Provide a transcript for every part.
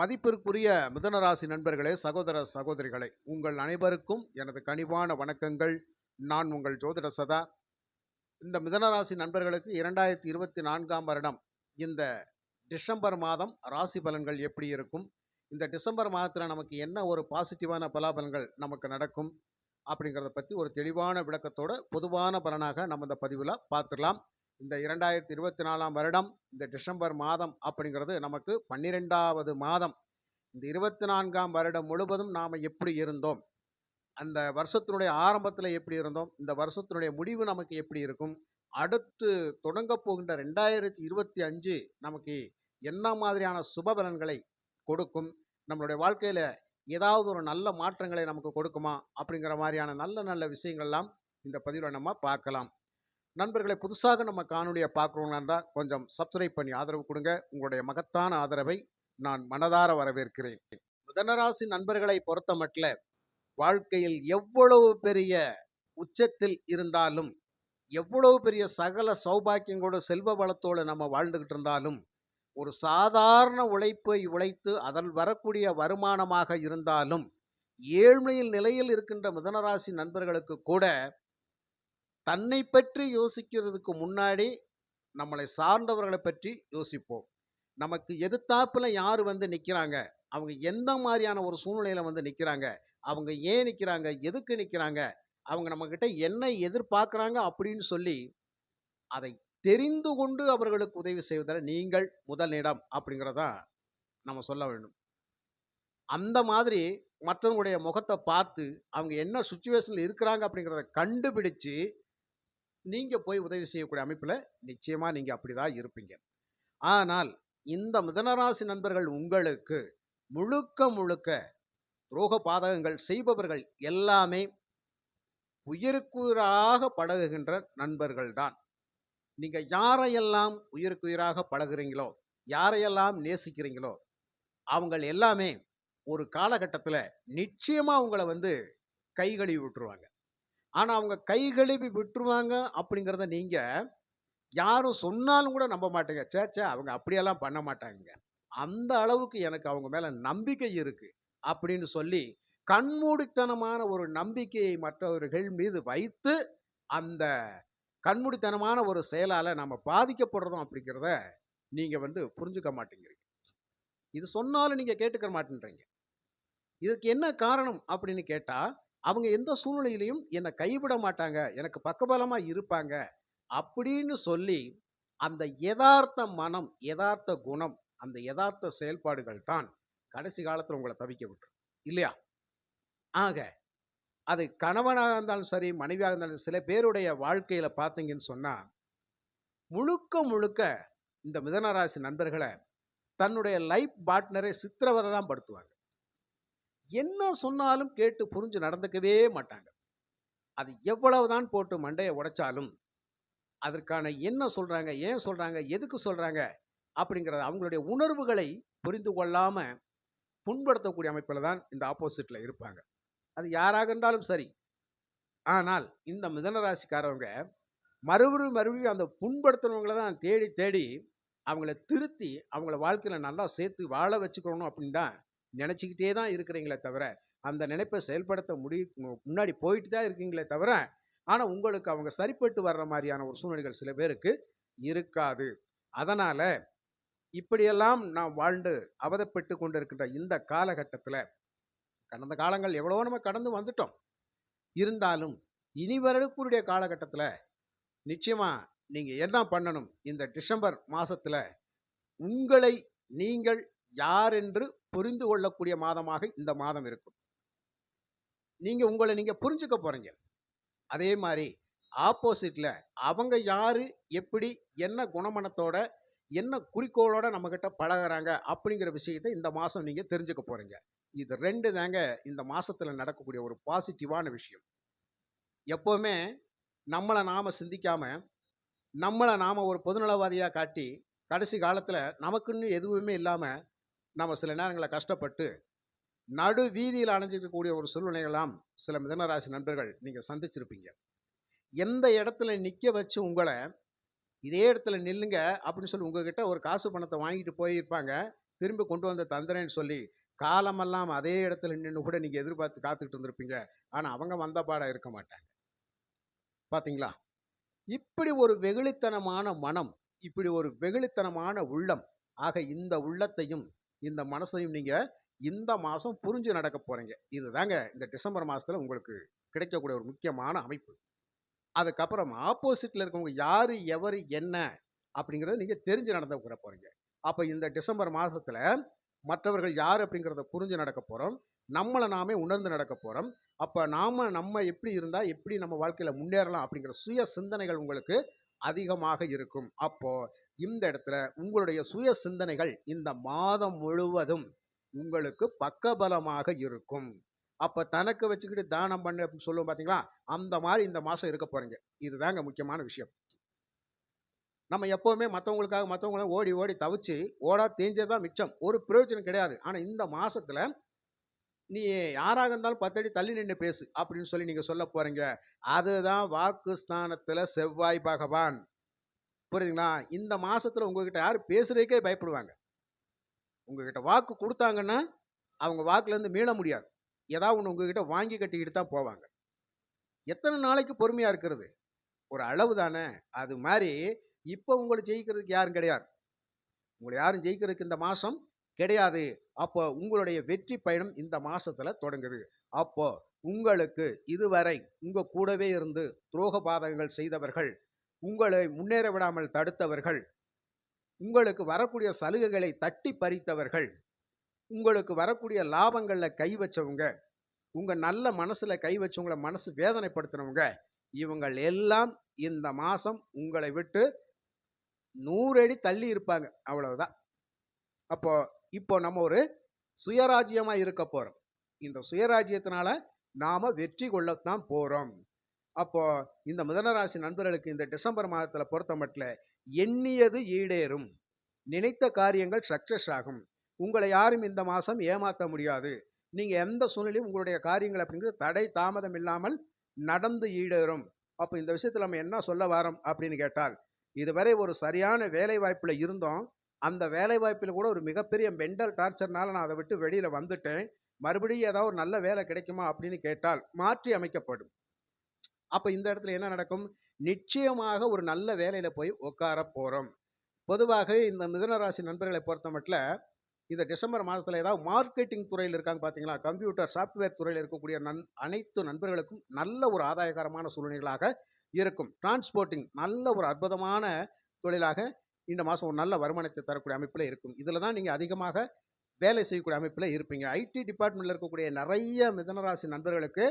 மதிப்பிற்குரிய மிதனராசி நண்பர்களே சகோதர சகோதரிகளே உங்கள் அனைவருக்கும் எனது கனிவான வணக்கங்கள். நான் உங்கள் ஜோதிட சதா. இந்த மிதனராசி நண்பர்களுக்கு இரண்டாயிரத்தி இருபத்தி நான்காம் வருடம் இந்த டிசம்பர் மாதம் ராசி பலன்கள் எப்படி இருக்கும்? இந்த டிசம்பர் மாதத்தில் நமக்கு என்ன ஒரு பாசிட்டிவான பலாபலன்கள் நமக்கு நடக்கும்? அப்படிங்கிறத பற்றி ஒரு தெளிவான விளக்கத்தோட பொதுவான பலனாக நம்ம இந்த பதிவில் பார்த்துடலாம். இந்த இரண்டாயிரத்தி இருபத்தி நாலாம் வருடம் இந்த டிசம்பர் மாதம் அப்படிங்கிறது நமக்கு பன்னிரெண்டாவது மாதம். இந்த இருபத்தி நான்காம் வருடம் முழுவதும் நாம் எப்படி இருந்தோம்? அந்த வருஷத்தினுடைய ஆரம்பத்தில் எப்படி இருந்தோம்? இந்த வருஷத்தினுடைய முடிவு நமக்கு எப்படி இருக்கும்? அடுத்து தொடங்க போகின்ற ரெண்டாயிரத்தி இருபத்தி அஞ்சு நமக்கு என்ன மாதிரியான சுப பலன்களை கொடுக்கும்? நம்மளுடைய வாழ்க்கையில் ஏதாவது ஒரு நல்ல மாற்றங்களை நமக்கு கொடுக்குமா? அப்படிங்கிற மாதிரியான நல்ல நல்ல விஷயங்கள்லாம் இந்த பதிவில் நம்ம பார்க்கலாம். நண்பர்களை புதுசாக நம்ம காணொலியை பார்க்குறோம்னா இருந்தால் கொஞ்சம் சப்ஸ்கிரைப் பண்ணி ஆதரவு கொடுங்க. உங்களுடைய மகத்தான ஆதரவை நான் மனதார வரவேற்கிறேன். மிதனராசி நண்பர்களை பொறுத்த மட்டில் வாழ்க்கையில் எவ்வளவு பெரிய உச்சத்தில் இருந்தாலும் எவ்வளவு பெரிய சகல சௌபாக்கியங்களோட செல்வ வளத்தோடு நம்ம வாழ்ந்துகிட்டு இருந்தாலும் ஒரு சாதாரண உழைப்பை உழைத்து அதில் வரக்கூடிய வருமானமாக இருந்தாலும் ஏழ்மையில் நிலையில் இருக்கின்ற மிதனராசி நண்பர்களுக்கு கூட தன்னை பற்றி யோசிக்கிறதுக்கு முன்னாடி நம்மளை சார்ந்தவர்களை பற்றி யோசிப்போம். நமக்கு எதிர்த்தாப்பில் யார் வந்து நிற்கிறாங்க அவங்க எந்த மாதிரியான ஒரு சூழ்நிலையில் வந்து நிற்கிறாங்க அவங்க ஏன் நிற்கிறாங்க எதுக்கு நிற்கிறாங்க அவங்க நம்மக்கிட்ட என்ன எதிர்பார்க்குறாங்க? அப்படின்னு சொல்லி அதை தெரிந்து கொண்டு அவர்களுக்கு உதவி செய்வதில் நீங்கள் முதலிடம் அப்படிங்கிறதான் நம்ம சொல்ல வேண்டும். அந்த மாதிரி மற்றவங்களுடைய முகத்தை பார்த்து அவங்க என்ன சுச்சுவேஷனில் இருக்கிறாங்க அப்படிங்கிறத கண்டுபிடிச்சு நீங்கள் போய் உதவி செய்யக்கூடிய அமைப்பில் நிச்சயமாக நீங்கள் அப்படி தான் இருப்பீங்க. ஆனால் இந்த மிதனராசி நண்பர்கள் உங்களுக்கு முழுக்க முழுக்க துரோக பாதகங்கள் செய்பவர்கள் எல்லாமே உயிருக்குயிராக பழகுகின்ற நண்பர்கள் தான் நீங்கள் யாரையெல்லாம் உயிருக்குயிராக பழகுறீங்களோ யாரையெல்லாம் நேசிக்கிறீங்களோ அவங்க எல்லாமே ஒரு காலகட்டத்தில் நிச்சயமாக உங்களை வந்து கைகழுவி விட்டுருவாங்க. ஆனால் அவங்க கை கழுவி விட்டுருவாங்க அப்படிங்கிறத நீங்கள் யாரும் சொன்னாலும் கூட நம்ப மாட்டேங்க. சே சே அவங்க அப்படியெல்லாம் பண்ண மாட்டாங்க. அந்த அளவுக்கு எனக்கு அவங்க மேலே நம்பிக்கை இருக்குது அப்படின்னு சொல்லி கண்மூடித்தனமான ஒரு நம்பிக்கையை மற்றவர்கள் மீது வைத்து அந்த கண்மூடித்தனமான ஒரு செயலால் நம்ம பாதிக்கப்படுறோம் அப்படிங்கிறத நீங்கள் வந்து புரிஞ்சுக்க மாட்டேங்கிறீங்க. இது சொன்னாலும் நீங்கள் கேட்டுக்க மாட்டேன்றீங்க. இதுக்கு என்ன காரணம் அப்படின்னு கேட்டால் அவங்க எந்த சூழ்நிலையிலையும் என்னை கைவிட மாட்டாங்க. எனக்கு பக்கபலமாக இருப்பாங்க. அப்படின்னு சொல்லி அந்த யதார்த்த மனம் யதார்த்த குணம் அந்த யதார்த்த செயல்பாடுகள் தான் கடைசி காலத்தில் உங்களை தவிக்க விட்டுரும். இல்லையா? ஆக அது கணவனாக இருந்தாலும் சரி மனைவியாக இருந்தாலும் சில பேருடைய வாழ்க்கையில் பார்த்தீங்கன்னு சொன்னால் முழுக்க முழுக்க இந்த மிதனராசி நண்பர்களை தன்னுடைய லைஃப் பார்ட்னரை சித்திரவதை தான் படுத்துவாங்க. என்ன சொன்னாலும் கேட்டு புரிஞ்சு நடந்துக்கவே மாட்டாங்க. அது எவ்வளவுதான் போட்டு மண்டையை உடைச்சாலும் அதற்கான என்ன சொல்கிறாங்க ஏன் சொல்கிறாங்க எதுக்கு சொல்கிறாங்க அப்படிங்கிறத அவங்களுடைய உணர்வுகளை புரிந்து கொள்ளாமல் புண்படுத்தக்கூடிய அமைப்பில் தான் இந்த ஆப்போசிட்டில் இருப்பாங்க. அது யாராக இருந்தாலும் சரி. ஆனால் இந்த மிதனராசிக்காரவங்க மறுபடியும் மறுபடியும் அந்த புண்படுத்துறவங்கள தான் தேடி தேடி அவங்கள திருத்தி அவங்கள வாழ்க்கையில் நல்லா சேர்த்து வாழ வச்சுக்கணும் அப்படின்னு தான் நினச்சிக்கிட்டே தான் இருக்கிறீங்களே தவிர அந்த நினைப்பை செயல்படுத்த முடிய முன்னாடி போயிட்டு தான் இருக்கீங்களே தவிர ஆனால் உங்களுக்கு அவங்க சரிப்பட்டு வர்ற மாதிரியான ஒரு சூழ்நிலைகள் சில பேருக்கு இருக்காது. அதனால் இப்படியெல்லாம் நாம் வாழ்ந்து அவதப்பட்டு கொண்டிருக்கின்ற இந்த காலகட்டத்தில் கடந்த காலங்கள் எவ்வளவோ நம்ம கடந்து வந்துட்டோம். இருந்தாலும் இனி வரக்கூடிய காலகட்டத்தில் நிச்சயமாக நீங்கள் என்ன பண்ணணும்? இந்த டிசம்பர் மாதத்தில் உங்களை நீங்கள் யார் என்று புரிந்து கொள்ளக்கூடிய மாதமாக இந்த மாதம் இருக்கும். நீங்க உங்களை நீங்க புரிஞ்சுக்க போறீங்க. அதே மாதிரி ஆப்போசிட்ல அவங்க யாரு எப்படி என்ன குணமனத்தோட என்ன குறிக்கோளோட நம்மக்கிட்ட பழகுறாங்க அப்படிங்கிற விஷயத்தை இந்த மாதம் நீங்கள் தெரிஞ்சுக்க போறீங்க. இது ரெண்டு தாங்க இந்த மாசத்துல நடக்கக்கூடிய ஒரு பாசிட்டிவான விஷயம். எப்போவுமே நம்மளை நாம சிந்திக்காம நம்மளை நாம ஒரு பொதுநலவாதியாக காட்டி கடைசி காலத்தில் நமக்குன்னு எதுவுமே இல்லாமல் நம்ம சில நேரங்களில் கஷ்டப்பட்டு நடு வீதியில் அணைஞ்சிக்கக்கூடிய ஒரு சூழ்நிலைகளாம் சில மிதனராசி நண்பர்கள் நீங்கள் சந்திச்சிருப்பீங்க. எந்த இடத்துல நிற்க வச்சு உங்களை இதே இடத்துல நில்லுங்க அப்படின்னு சொல்லி உங்ககிட்ட ஒரு காசு பணத்தை வாங்கிட்டு போயிருப்பாங்க. திரும்பி கொண்டு வந்து தந்துறேன்னு சொல்லி காலமெல்லாம் அதே இடத்துல நின்று கூட நீங்கள் எதிர்பார்த்து காத்துக்கிட்டு இருந்திருப்பீங்க. ஆனால் அவங்க வந்த பாடம் இருக்க மாட்டாங்க. பார்த்தீங்களா இப்படி ஒரு வெகுளித்தனமான மனம் இப்படி ஒரு வெகுளித்தனமான உள்ளம் ஆக இந்த உள்ளத்தையும் இந்த மனசையும் நீங்க இந்த மாதம் புரிஞ்சு நடக்க போறீங்க. இதுதாங்க இந்த டிசம்பர் மாதத்தில் உங்களுக்கு கிடைக்கக்கூடிய ஒரு முக்கியமான அமைப்பு. அதுக்கப்புறம் ஆப்போசிட்ல இருக்கவங்க யாரு எவரு என்ன அப்படிங்கிறத நீங்க தெரிஞ்சு நடந்துக்கிற போறீங்க. அப்போ இந்த டிசம்பர் மாதத்தில் மற்றவர்கள் யார் அப்படிங்கிறத புரிஞ்சு நடக்க போகிறோம் நம்மளை நாமே உணர்ந்து நடக்க போகிறோம் அப்போ நாம நம்ம எப்படி இருந்தால் எப்படி நம்ம வாழ்க்கையில் முன்னேறலாம் அப்படிங்கிற சுய சிந்தனைகள் உங்களுக்கு அதிகமாக இருக்கும். அப்போது இந்த இடத்துல உங்களுடைய சுய சிந்தனைகள் இந்த மாதம் முழுவதும் உங்களுக்கு பக்கபலமாக இருக்கும். அப்ப தனக்கு வச்சுக்கிட்டு தானம் பண்ணு அப்படின்னு சொல்லுவோம் பாத்தீங்களா? அந்த மாதிரி இந்த மாசம் இருக்க போறீங்க. இதுதாங்க முக்கியமான விஷயம். நம்ம எப்பவுமே மற்றவங்களுக்காக மற்றவங்கள ஓடி ஓடி தவிச்சு ஓடா தேஞ்சதான் மிச்சம். ஒரு பிரயோஜனம் கிடையாது. ஆனா இந்த மாசத்துல நீ யாராக இருந்தாலும் பத்தடி தள்ளி நின்று பேசு அப்படின்னு சொல்லி நீங்க சொல்ல போறீங்க. அதுதான் வாக்கு ஸ்தானத்தில் செவ்வாய் பகவான். புரியுதுங்களா? இந்த மாதத்தில் உங்ககிட்ட யார் பேசுகிறதுக்கே பயப்படுவாங்க. உங்ககிட்ட வாக்கு கொடுத்தாங்கன்னா அவங்க வாக்குலேருந்து மீள முடியாது. ஏதாவது ஒன்று உங்ககிட்ட வாங்கி கட்டிக்கிட்டு தான் போவாங்க. எத்தனை நாளைக்கு பொறுமையாக இருக்கிறது? ஒரு அளவு தானே. அது மாதிரி இப்போ உங்களை ஜெயிக்கிறதுக்கு யாரும் கிடையாது. உங்களை யாரும் ஜெயிக்கிறதுக்கு இந்த மாதம் கிடையாது. அப்போ உங்களுடைய வெற்றி பயணம் இந்த மாதத்தில் தொடங்குது. அப்போ உங்களுக்கு இதுவரை உங்கள் கூடவே இருந்து துரோக பாதகங்கள் செய்தவர்கள் உங்களை முன்னேற விடாமல் தடுத்தவர்கள். உங்களுக்கு வரக்கூடிய சலுகைகளை தட்டி பறித்தவர்கள். உங்களுக்கு வரக்கூடிய லாபங்களில் கை வச்சவங்க. உங்கள் நல்ல மனசில் கை வச்சவங்கள மனசு வேதனைப்படுத்தினவங்க. இவங்கள் எல்லாம் இந்த மாதம் உங்களை விட்டு நூறடி தள்ளி இருப்பாங்க. அவ்வளவுதான். அப்போ இப்போ நம்ம ஒரு சுயராஜ்யமாக இருக்க போகிறோம் இந்த சுயராஜ்யத்தினால நாம வெற்றி கொள்ளத்தான் போகிறோம் அப்போ இந்த மிதனராசி நண்பர்களுக்கு இந்த டிசம்பர் மாதத்தில் பொறுத்த மட்டும் எண்ணியது ஈடேறும். நினைத்த காரியங்கள் சக்சஸ் ஆகும். உங்களை யாரும் இந்த மாதம் ஏமாற்ற முடியாது. நீங்கள் எந்த சூழ்நிலையும் உங்களுடைய காரியங்கள் அப்படிங்கிறது தடை தாமதம் இல்லாமல் நடந்து ஈடேறும். அப்போ இந்த விஷயத்தில் நம்ம என்ன சொல்ல வரோம் அப்படின்னு கேட்டால் இதுவரை ஒரு சரியான வேலை வாய்ப்பில் இருந்தோம். அந்த வேலை வாய்ப்பில் கூட ஒரு மிகப்பெரிய மென்டல் டார்ச்சர்னால நான் அதை விட்டு வெளியில் வந்துட்டேன். மறுபடியும் ஏதாவது ஒரு நல்ல வேலை கிடைக்குமா அப்படின்னு கேட்டால் மாற்றி அமைக்கப்படும். அப்போ இந்த இடத்துல என்ன நடக்கும்? நிச்சயமாக ஒரு நல்ல வேலையில் போய் உட்கார போகிறோம் பொதுவாக இந்த மிதனராசி நண்பர்களை பொறுத்த மட்டும் இந்த டிசம்பர் மாதத்தில் ஏதாவது மார்க்கெட்டிங் துறையில் இருக்காங்க பார்த்தீங்களா கம்ப்யூட்டர் சாஃப்ட்வேர் துறையில் இருக்கக்கூடிய நன் அனைத்து நண்பர்களுக்கும் நல்ல ஒரு ஆதாயகரமான சூழ்நிலைகளாக இருக்கும். டிரான்ஸ்போர்ட்டிங் நல்ல ஒரு அற்புதமான தொழிலாக இந்த மாதம் ஒரு நல்ல வருமானத்தை தரக்கூடிய அமைப்பில் இருக்கும். இதில் தான் நீங்கள் அதிகமாக வேலை செய்யக்கூடிய அமைப்பில் இருப்பீங்க. ஐடி டிபார்ட்மெண்ட்டில் இருக்கக்கூடிய நிறைய மிதனராசி நண்பர்களுக்கு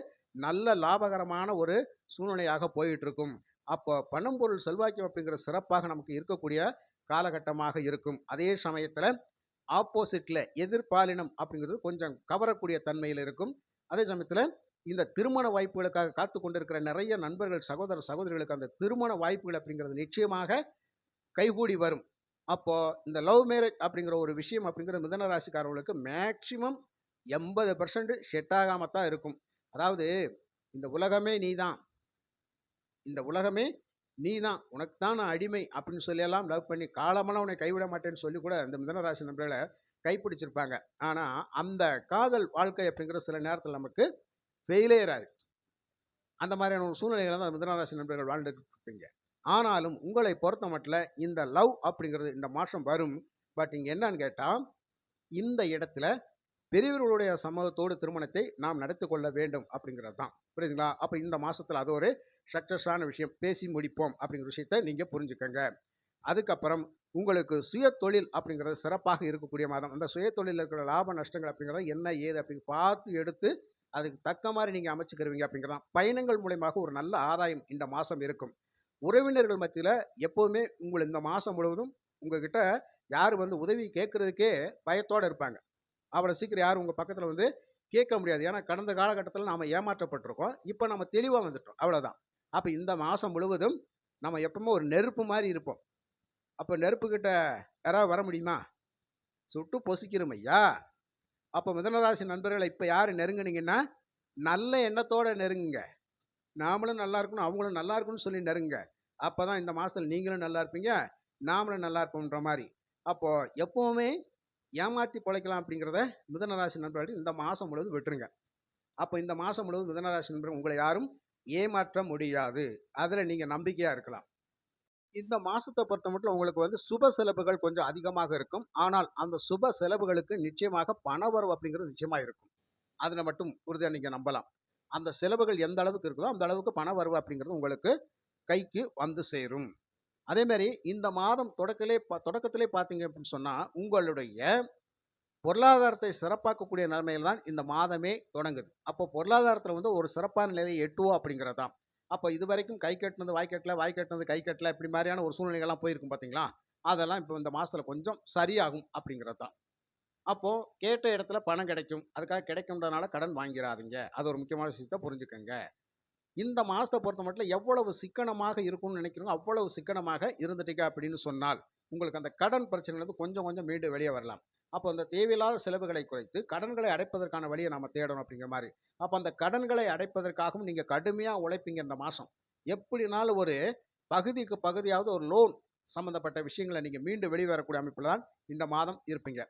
நல்ல லாபகரமான ஒரு சூழ்நிலையாக போயிட்டு இருக்கும் அப்போ பணம் பொருள் செல்வாக்கியம் அப்படிங்கிற சிறப்பாக நமக்கு இருக்கக்கூடிய காலகட்டமாக இருக்கும். அதே சமயத்தில் ஆப்போசிட்டில் எதிர்பாலினம் அப்படிங்கிறது கொஞ்சம் கவரக்கூடிய தன்மையில் இருக்கும். அதே சமயத்தில் இந்த திருமண வாய்ப்புகளுக்காக காத்து கொண்டிருக்கிற நிறைய நண்பர்கள் சகோதர சகோதரிகளுக்கு அந்த திருமண வாய்ப்புகள் அப்படிங்கிறது நிச்சயமாக கைகூடி வரும். அப்போது இந்த லவ் மேரேஜ் அப்படிங்கிற ஒரு விஷயம் அப்படிங்கிற மிதன ராசிக்காரர்களுக்கு மேக்சிமம் எண்பது பர்சன்ட் செட் ஆகாம தான் இருக்கும். அதாவது இந்த உலகமே நீ தான் இந்த உலகமே நீதான். உனக்கு தான் நான் அடிமை அப்படின்னு சொல்லியெல்லாம் லவ் பண்ணி காலமெல்லாம் உன்னை கைவிட மாட்டேன்னு சொல்லி கூட இந்த மிதனராசி நண்பர்களை கைப்பிடிச்சிருப்பாங்க. ஆனால் அந்த காதல் வாழ்க்கை அப்படிங்கிற சில நேரத்தில் நமக்கு ஃபெயிலியர் ஆகுது அந்த மாதிரியான ஒரு சூழ்நிலைகளை தான் மிதனராசி நண்பர்கள் வாழ்ந்துட்டு இருப்பீங்க. ஆனாலும் உங்களை பொறுத்த மட்டில் இந்த லவ் அப்படிங்கிறது இந்த மாற்றம் வரும். பட் இங்கே என்னன்னு கேட்டால் இந்த இடத்துல பெரியவர்களுடைய சம்மதத்தோடு திருமணத்தை நாம் நடத்தி கொள்ள வேண்டும் அப்படிங்கிறது தான். புரியுதுங்களா? அப்போ இந்த மாதத்தில் அது ஒரு சக்ஸஸான விஷயம். பேசி முடிப்போம் அப்படிங்கிற விஷயத்த நீங்கள் புரிஞ்சுக்கோங்க. அதுக்கப்புறம் உங்களுக்கு சுய தொழில் அப்படிங்கிறது சிறப்பாக இருக்கக்கூடிய மாதம். அந்த சுய தொழிலில் இருக்கிற லாப நஷ்டங்கள் அப்படிங்கிறத என்ன ஏது அப்படின்னு பார்த்து எடுத்து அதுக்கு தக்க மாதிரி நீங்கள் அமைச்சுக்கிருவீங்க அப்படிங்கிறதான் பயணங்கள் மூலயமாக ஒரு நல்ல ஆதாயம் இந்த மாதம் இருக்கும். உறவினர்கள் மத்தியில் எப்போவுமே உங்கள் இந்த மாதம் முழுவதும் உங்ககிட்ட யார் வந்து உதவி கேட்கறதுக்கே பயத்தோடு இருப்பாங்க. அவ்வளோ சீக்கிரம் யாரும் உங்கள் பக்கத்தில் வந்து கேட்க முடியாது. ஏன்னா கடந்த காலகட்டத்தில் நாம் ஏமாற்றப்பட்டிருக்கோம். இப்போ நம்ம தெளிவாக வந்துட்டோம். அவ்வளோதான் அப்போ இந்த மாதம் முழுவதும் நம்ம எப்பவுமே ஒரு நெருப்பு மாதிரி இருப்போம். அப்போ நெருப்புக்கிட்ட யாராவது வர முடியுமா? சுட்டு பொசிக்கிறோம் ஐயா. அப்போ மிதனராசி நண்பர்களை இப்போ யார் நெருங்குனீங்கன்னா நல்ல எண்ணத்தோடு நெருங்குங்க. நாமளும் நல்லா இருக்கணும் அவங்களும் நல்லா இருக்கணும்னு சொல்லி நெருங்க அப்போ தான் இந்த மாதத்தில் நீங்களும் நல்லா இருப்பீங்க நாமளும் நல்லா இருப்போம்ன்ற மாதிரி. அப்போ எப்போவுமே ஏமாத்தி பொழைக்கலாம் அப்படிங்கிறத மிதனராசி நண்பர்கள் இந்த மாதம் முழுவதும் விட்டுருங்க. அப்போ இந்த மாதம் முழுவதும் மிதனராசி நண்பர்கள் உங்களை யாரும் ஏமாற்ற முடியாது. அதில் நீங்கள் நம்பிக்கையாக இருக்கலாம். இந்த மாசத்தை பொறுத்த மட்டும் உங்களுக்கு வந்து சுப செலவுகள் கொஞ்சம் அதிகமாக இருக்கும். ஆனால் அந்த சுப செலவுகளுக்கு நிச்சயமாக பணவரவு அப்படிங்கிறது நிச்சயமாக இருக்கும். அதில் மட்டும் உறுதியாக நீங்கள் நம்பலாம். அந்த செலவுகள் எந்த அளவுக்கு இருக்குதோ அந்த அளவுக்கு பணவரவு அப்படிங்கிறது உங்களுக்கு கைக்கு வந்து சேரும். அதேமாரி இந்த மாதம் தொடக்கத்திலே பா- தொடக்கத்திலே பார்த்தீங்க அப்படின்னு சொன்னால் உங்களுடைய பொருளாதாரத்தை சிறப்பாக்கக்கூடிய நிலைமையில் தான் இந்த மாதமே தொடங்குது. அப்போ பொருளாதாரத்தில் வந்து ஒரு சிறப்பான நிலையை எட்டுவோம் அப்படிங்கிறது? தான் அப்போ இது வரைக்கும் கை கட்டினது வாய் கட்டல வாய் கட்டினது கை கட்டல இப்படி மாதிரியான ஒரு சூழ்நிலைகள்லாம் போயிருக்கும் பார்த்தீங்களா அதெல்லாம் இப்போ இந்த மாதத்தில் கொஞ்சம் சரியாகும் அப்படிங்கிறது? தான் அப்போது கேட்ட இடத்துல பணம் கிடைக்கும். அதுக்காக கிடைக்கும்ன்றனால கடன் வாங்கிடாதீங்க அது ஒரு முக்கியமான விஷயத்தை புரிஞ்சுக்கோங்க. இந்த மாதத்தை பொறுத்த மட்டும் எவ்வளவு சிக்கனமாக இருக்கும்னு நினைக்கிறோம் அவ்வளவு சிக்கனமாக இருந்துட்டீங்க அப்படின்னு சொன்னால் உங்களுக்கு அந்த கடன் பிரச்சனைலேருந்து கொஞ்சம் கொஞ்சம் மீண்டும் வெளியே வரலாம். அப்போ அந்த தேவையில்லாத செலவுகளை குறைத்து கடன்களை அடைப்பதற்கான வழியை நம்ம தேடணும் அப்படிங்கிற மாதிரி. அப்போ அந்த கடன்களை அடைப்பதற்காகவும் நீங்கள் கடுமையாக உழைப்பீங்க இந்த மாதம் எப்படினாலும் ஒரு பகுதிக்கு பகுதியாவது ஒரு லோன் சம்மந்தப்பட்ட விஷயங்களை நீங்கள் மீண்டும் வெளிவரக்கூடிய அமைப்பில் தான் இந்த மாதம் இருப்பீங்க.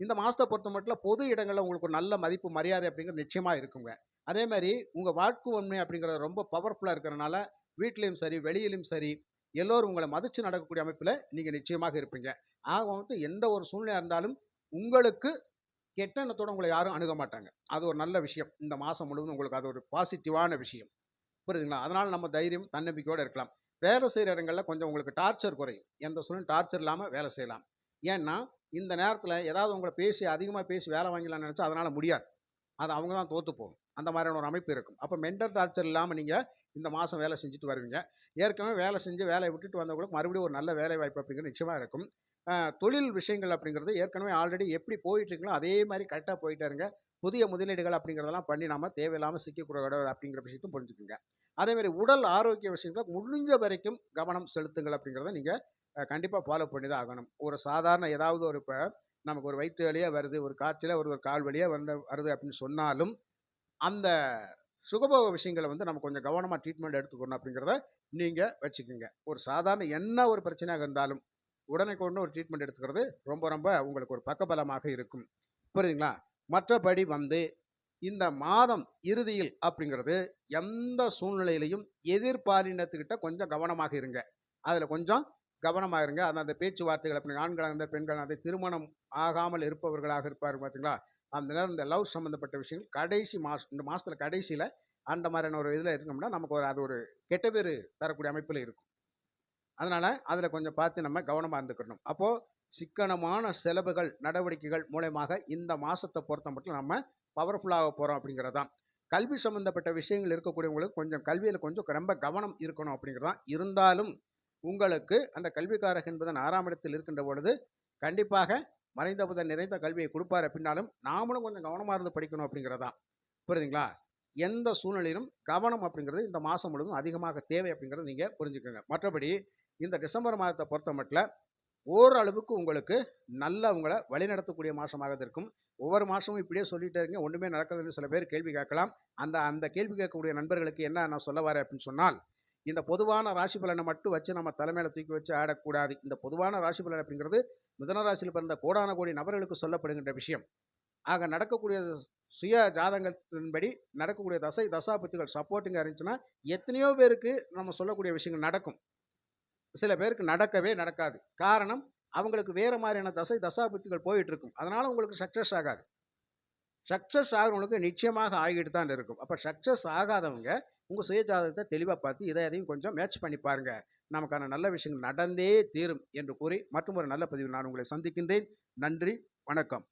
இந்த மாதத்தை பொறுத்த மட்டும் பொது இடங்களில் உங்களுக்கு ஒரு நல்ல மதிப்பு மரியாதை அப்படிங்கிறது நிச்சயமாக இருக்குங்க. அதே மாதிரி உங்கள் வாழ்க்கை உண்மை அப்படிங்கிறது ரொம்ப பவர்ஃபுல்லாக இருக்கிறனால வீட்லேயும் சரி வெளியிலும் சரி எல்லோரும் உங்களை மதித்து நடக்கக்கூடிய அமைப்பில் நீங்கள் நிச்சயமாக இருப்பீங்க. ஆக வந்து எந்த ஒரு சூழ்நிலையாக இருந்தாலும் உங்களுக்கு கெட்ட எண்ணத்தோடு உங்களை யாரும் அணுக மாட்டாங்க. அது ஒரு நல்ல விஷயம். இந்த மாதம் முழுவதும் உங்களுக்கு அது ஒரு பாசிட்டிவான விஷயம். புரியுதுங்களா? அதனால் நம்ம தைரியம் தன்னம்பிக்கையோடு இருக்கலாம். வேலை செய்கிற இடங்களில் கொஞ்சம் உங்களுக்கு டார்ச்சர் குறையும். எந்த சூழ்நிலை டார்ச்சர் இல்லாமல் வேலை செய்யலாம். ஏன்னா இந்த நேரத்தில் ஏதாவது உங்களை பேசி அதிகமாக பேசி வேலை வாங்கலாம்னு நினச்சா அதனால் முடியாது. அது அவங்க தான் தோற்று போகும் அந்த மாதிரியான ஒரு அமைப்பு இருக்கும். அப்போ மென்டல் டார்ச்சர் இல்லாமல் நீங்கள் இந்த மாதம் வேலை செஞ்சுட்டு வருவீங்க. ஏற்கனவே வேலை செஞ்சு வேலையை விட்டுட்டு வந்தவங்களுக்கு மறுபடியும் ஒரு நல்ல வேலை வாய்ப்பு அப்படிங்கிறது நிச்சயமாக இருக்கும். தொழில் விஷயங்கள் அப்படிங்கிறது ஏற்கனவே ஆல்ரெடி எப்படி போயிட்டு அதே மாதிரி கரெக்டாக போயிட்டாருங்க. புதிய முதலீடுகள் அப்படிங்கிறதெல்லாம் பண்ணி நாம தேவையில்லாமல் சிக்கக்கூடாது அப்படிங்கிற விஷயத்தையும் புரிஞ்சுக்குங்க. அதே மாதிரி உடல் ஆரோக்கிய விஷயத்தில் முடிஞ்ச வரைக்கும் கவனம் செலுத்துங்கள் அப்படிங்கிறத நீங்கள் கண்டிப்பாக ஃபாலோ பண்ணி தான் ஆகணும். ஒரு சாதாரண ஏதாவது ஒரு இப்போ நமக்கு ஒரு வயிற்று வலியாக வருது ஒரு காய்ச்சல ஒரு ஒரு கால் வழியாக வந்து வருது அப்படின்னு சொன்னாலும் அந்த சுகபோக விஷயங்களை வந்து நம்ம கொஞ்சம் கவனமாக ட்ரீட்மெண்ட் எடுத்துக்கணும் அப்படிங்கிறத நீங்கள் வச்சுக்கோங்க. ஒரு சாதாரண என்ன ஒரு பிரச்சனையாக இருந்தாலும் உடனே கொண்டு ஒரு ட்ரீட்மெண்ட் எடுத்துக்கிறது ரொம்ப ரொம்ப உங்களுக்கு ஒரு பக்கபலமாக இருக்கும். புரியுதுங்களா? மற்றபடி வந்து இந்த மாதம் இறுதியில் அப்படிங்கிறது எந்த சூழ்நிலையிலையும் எதிர்பாலினத்துக்கிட்ட கொஞ்சம் கவனமாக இருங்க. அதில் கொஞ்சம் கவனமாக இருங்க. அந்த அந்த பேச்சுவார்த்தைகள் அப்படி ஆண்களாக இருந்தால் பெண்களாக இருந்தால் திருமணம் ஆகாமல் இருப்பவர்களாக இருப்பார் பார்த்தீங்களா அந்த நேரம் இந்த லவ் சம்மந்தப்பட்ட விஷயங்கள் கடைசி மாதம் இந்த மாதத்தில் கடைசியில் அந்த மாதிரியான ஒரு இதில் இருக்கோம்னா நமக்கு ஒரு அது ஒரு கெட்ட பேர் தரக்கூடிய அமைப்பில் இருக்கும். அதனால் அதில் கொஞ்சம் பார்த்து நம்ம கவனமாக இருந்துக்கணும். அப்போது சிக்கனமான செலவுகள் நடவடிக்கைகள் மூலயமாக இந்த மாதத்தை பொறுத்த மட்டும் நம்ம பவர்ஃபுல்லாக போகிறோம் அப்படிங்கிறது தான் கல்வி சம்மந்தப்பட்ட விஷயங்கள் இருக்கக்கூடியவங்களுக்கு கொஞ்சம் கல்வியில் கொஞ்சம் ரொம்ப கவனம் இருக்கணும் அப்படிங்கிறதான் இருந்தாலும் உங்களுக்கு அந்த கல்விக்காரக என்பதன் ஆறாம் இடத்தில் இருக்கின்ற பொழுது கண்டிப்பாக மறைந்த புதன் நிறைந்த கல்வியை கொடுப்பார். அப்படின்னாலும் நாமளும் கொஞ்சம் கவனமாக இருந்து படிக்கணும் அப்படிங்கிறதான் புரியுதுங்களா? எந்த சூழ்நிலையிலும் கவனம் அப்படிங்கிறது இந்த மாதம் முழுவதும் அதிகமாக தேவை அப்படிங்கிறத நீங்கள் புரிஞ்சுக்கோங்க. மற்றபடி இந்த டிசம்பர் மாதத்தை பொறுத்த மட்டும் ஓரளவுக்கு உங்களுக்கு நல்ல உங்களை வழிநடத்தக்கூடிய மாதமாக இருக்கும். ஒவ்வொரு மாதமும் இப்படியே சொல்லிட்டே இருங்க ஒன்றுமே நடக்கிறதுன்னு சில பேர் கேள்வி கேட்கலாம். அந்த அந்த கேள்வி கேட்கக்கூடிய நண்பர்களுக்கு என்ன நான் சொல்ல வரேன் அப்படின்னு சொன்னால் இந்த பொதுவான ராசி பலனை மட்டும் வச்சு நம்ம தலைமையில தூக்கி வச்சு ஆடக்கூடாது. இந்த பொதுவான ராசி பலன் அப்படிங்கிறது மிதனராசியில் பிறந்த கோடான கோடி நபர்களுக்கு சொல்லப்படுகின்ற விஷயம். ஆக நடக்கக்கூடிய சுய ஜாதகத்தின்படி நடக்கக்கூடிய தசை தசாபத்துகள் சப்போர்ட்டிங்காக இருந்துச்சுன்னா எத்தனையோ பேருக்கு நம்ம சொல்லக்கூடிய விஷயங்கள் நடக்கும். சில பேருக்கு நடக்கவே நடக்காது. காரணம் அவங்களுக்கு வேறு மாதிரியான தசை தசாபுத்திகள் போயிட்டு இருக்கும் அதனால் உங்களுக்கு சக்ஸஸ் ஆகாது. சக்ஸஸ் ஆகிறவங்களுக்கு நிச்சயமாக ஆகிட்டு தான் இருக்கும். அப்போ சக்ஸஸ் ஆகாதவங்க உங்கள் சுய ஜாதகத்தை தெளிவாக பார்த்து இதை அதையும் கொஞ்சம் மேட்ச் பண்ணி பாருங்க. நமக்கான நல்ல விஷயங்கள் நடந்தே தீரும் என்று கூறி மற்றும் ஒரு நல்ல பதிவு நான் உங்களை சந்திக்கின்றேன். நன்றி வணக்கம்.